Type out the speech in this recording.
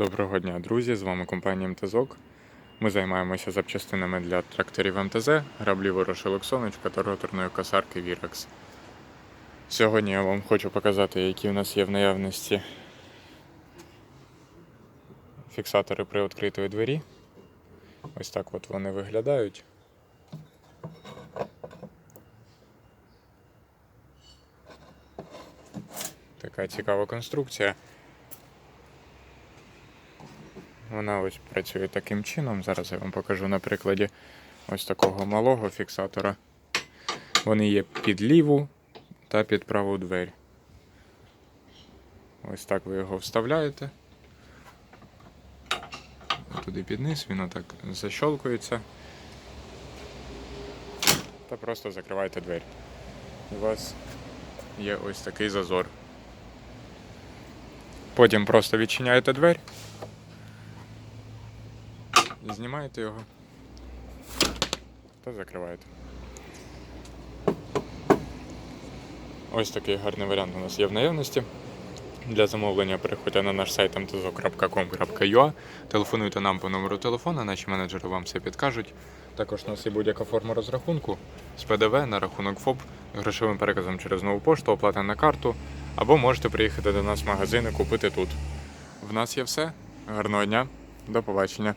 Доброго дня, друзі! З вами компанія МТЗОК. Ми займаємося запчастинами для тракторів МТЗ, граблів ворошилок сонечка та роторної косарки Virax. Сьогодні я вам хочу показати, які в нас є в наявності фіксатори при відкритої двері. Ось так от вони виглядають. Така цікава конструкція. Вона ось працює таким чином. Зараз я вам покажу на прикладі ось такого малого фіксатора. Вони є під ліву та під праву двері. Ось так ви його вставляєте. Туди під низ, він отак защолкується. Та просто закриваєте двері. У вас є ось такий зазор. Потім просто відчиняєте двері. І знімаєте його та закриваєте. Ось такий гарний варіант у нас є в наявності. Для замовлення переходьте на наш сайт mtzo.com.ua, телефонуйте нам по номеру телефона, наші менеджери вам все підкажуть. Також у нас є будь-яка форма розрахунку з ПДВ на рахунок ФОП, грошовим переказом через нову пошту, оплата на карту, або можете приїхати до нас в магазин і купити тут. В нас є все. Гарного дня, до побачення.